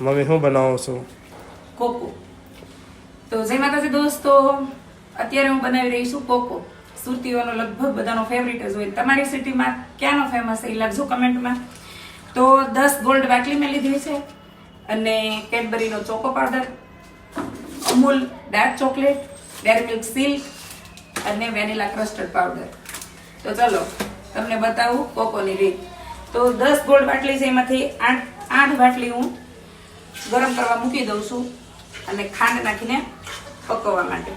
Mummy શું બનાવો છો? કોકો. તો જય માતાજી દોસ્તો, અત્યારે હું બનાવી રહી છું કોકો. સુરતીઓનો લગભગ બધાનો ફેવરિટ જ હોય. તમારી સિટીમાં ક્યાંનો ફેમસ એ લખજો કમેન્ટમાં. તો દસ ગોલ્ડ બાટલી મેં લીધી છે અને કેડબરીનો choco powder, Amul dark chocolate Dairy Milk Silk અને વેનીલા ક્રસ્ટર્ડ પાવડર તો ચલો, તમને બતાવું કોકોની રીત. તો દસ ગોલ્ડ બાટલી છે, એમાંથી આઠ આઠ બાટલી હું ગરમ કરવા મૂકી દઉં છું અને ખાંડ નાખીને પકવવા માટે.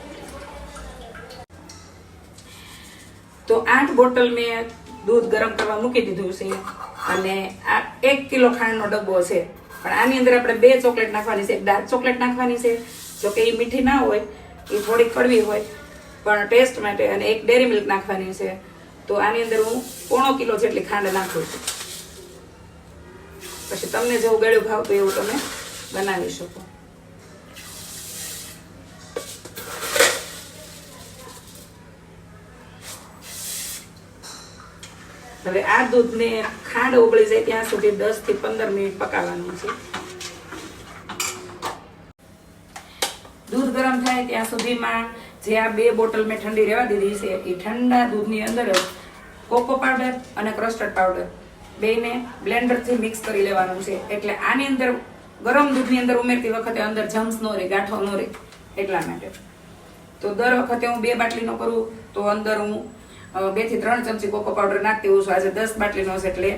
તો આઠ બોટલ મેં દૂધ ગરમ કરવા મૂકી દીધું છે અને આ એક કિલો ખાંડનો ડબ્બો છે. પણ આની અંદર આપણે બે ચોકલેટ નાખવાની છે, એક ડાર્ક ચોકલેટ નાખવાની છે. જો કે એ મીઠી ના હોય, એ થોડી કડવી હોય, પણ ટેસ્ટ માટે અને એક ડેરી મિલ્ક નાખવાની છે. તો આની અંદર હું પોણો કિલો જેટલી ખાંડ નાખું છું. પછી તમને જેવું ગળ્યું ભાવતું એવું તમે બનાવી શકો. હવે આ દૂધને ખાંડ ઓગળી જાય ત્યાં સુધી દસથી પંદર મિનિટ પકાવવાનું છે. દૂધ ગરમ થાય ત્યાં સુધીમાં જે આ બે બોટલ મેં ઠંડી રહેવા દીધી છે, એ ઠંડા દૂધની અંદર કોકો પાવડર અને ક્રસ્ટર્ડ પાવડર બેને બ્લેન્ડરથી મિક્સ કરી લેવાનું છે. એટલે આની અંદર ગરમ દૂધની અંદર ઉમેરતી વખતે અંદર જમ્સ નો રહે ગાંઠો નો રહે એટલા માટે. તો દર વખતે હું બે બાટલીનો કરું, તો અંદર હું બેથી ત્રણ ચમચી કોકો પાવડર નાખતી હોઉં છું. આજે દસ બાટલીનો છે એટલે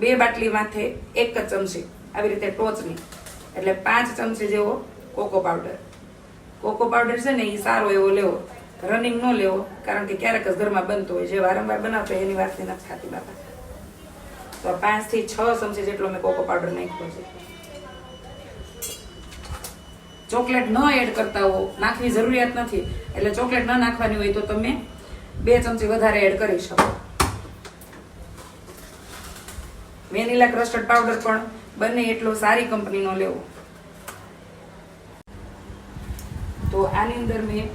બે બાટલી માથે એક જ ચમચી આવી રીતે ટોચની. એટલે પાંચ ચમચી જેવો કોકો પાવડર. કોકો પાવડર છે ને એ સારો એવો લેવો. રનિંગ ન લેવો, કારણ કે ક્યારેક જ ઘરમાં બનતો હોય. જે વારંવાર બનાવતો એની વાતથી નથી ખાતી બાપા. તો પાંચથી છ ચમચી જેટલો મેં કોકો પાવડર નાખ્યો છે ચોકલેટ ન એડ કરતા હો નાખવી જરૂરિયાત નથી. એટલે ચોકલેટ ન નાખવાની હોય તો તમે બે ચમચી વધારે એડ કરી શકો. વેનીલા ક્રસ્ટર્ડ પાવડર પણ બને એટલો સારી કંપનીનો લેવો. તો આની અંદર મેં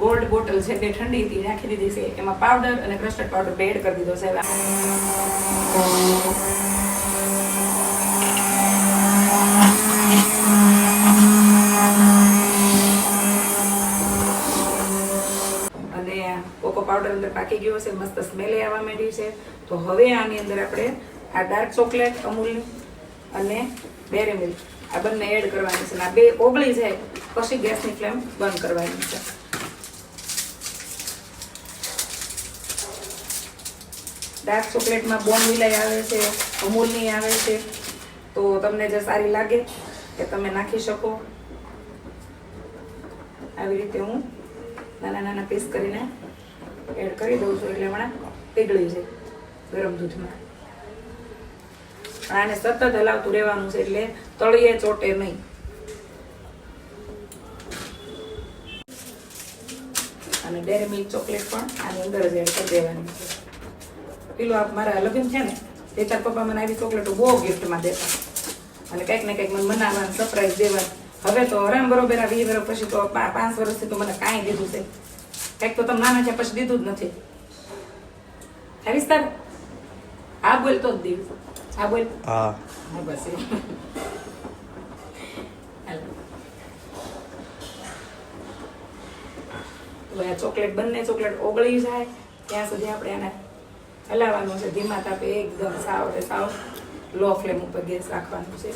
ગોલ્ડ બોટલ છે તે ઠંડી હતી નાખી દીધી છે. એમાં પાવડર અને ક્રસ્ટર્ડ પાવડર બે એડ કરી દીધો છે. અને કોકો પાવડર અંદર પાકી ગયો છે મસ્ત સ્મેલ આવવા માંડ્યું છે. તો હવે આની અંદર આપણે આ ડાર્ક ચોકલેટ અમૂલ અને ડેરી મિલ્ક આ બંને એડ કરવાની છે. આ બે ઓગળી જાય, પછી ગેસની ફ્લેમ બંધ કરવાની છે. ડાર્ક ચોકલેટમાં બોનવિલાઈ આવે છે અમૂલની આવે છે. તો તમને જે સારી લાગે એ તમે નાખી શકો. આવી રીતે હું નાના નાના પીસ કરીને એડ કરી દઉં છું, એટલે હમણાં પીગળી જાય ગરમ દૂધમાં. આને સતત હલાવતું રહેવાનું છે, એટલે તળિયે ચોટે નહીં. અને ડેરી મિલ્ક ચોકલેટ પણ આની અંદર જ એડ કરી દેવાની છે. પેલું મારા લગ્ન છે ને તે તાર પપ્પા મને આવી ચોકલેટો બહુ ગિફ્ટમાં દેતા. અને કંઈક ને કંઈક મને મનાવવાનું સરપ્રાઈઝ દેવાનું હવે તો હરામ બરોબર આ વીસ વર્ષ પછી તો પાંચ વર્ષથી તો મને કાંઈ દીધું છે. કંઈક તો તમે નાના છે પછી દીધું જ નથી. હરીશ તાર? આ બોલ તો જ દીધું. આ બોલ. હા. હા બસ ચોકલેટ બંને ચોકલેટ ઓગળી જાય ત્યાં સુધી આપણે એને હલાવવાનું છે. ધીમા તાપે એકદમ સાવ એટલે સાવ લો ફ્લેમ ઉપર ગેસ રાખવાનું છે.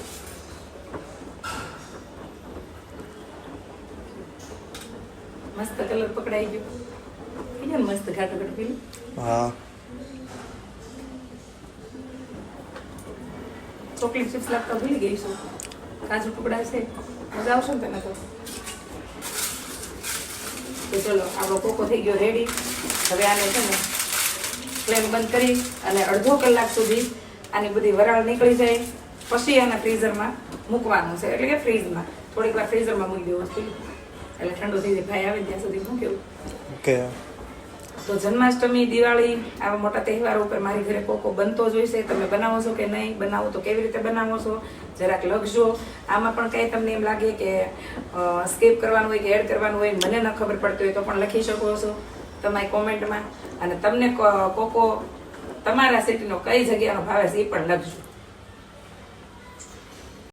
મસ્ત કલર પકડાઈ ગયો. થઈ ગયો ને મસ્ત ઘાટો ઘાટું પીલું? હા. ચોકલેટ ચિપ્સ લાગતા ભૂલી ગઈ છું. કાજુ ટુકડા છે. મજા આવશે ને તને તો? તો ચલો આપણો કોકો થઈ ગયો રેડી હવે આને છે ને ફ્લેમ બંધ કરી અને અડધો કલાક સુધી આની બધી વરાળ નીકળી જાય. પછી આને ફ્રીઝરમાં મૂકવાનું છે. એટલે કે ફ્રીઝમાં. થોડીક વાર ફ્રીઝરમાં મૂકી દેવું છે. એટલે ઠંડુ થઈ જાય. ભાઈ આવે ત્યાં સુધી મૂક્યું ઓકે તો જન્માષ્ટમી દિવાળી આવા મોટા તહેવારો ઉપર મારી ઘરે કોકો બનતો જ હોય છે. તમે બનાવો છો કે નહીં? બનાવો તો કેવી રીતે બનાવો છો? જરાક લખજો. આમાં પણ કંઈ તમને એમ લાગે કે સ્કીપ કરવાનું હોય કે એડ કરવાનું હોય મને ન ખબર પડતી હોય તો પણ લખી શકો છો. તમારી કોમેન્ટમાં અને તમને કોકો તમારા સિટીનો કઈ જગ્યાનો ભાવે છે એ પણ લખજો.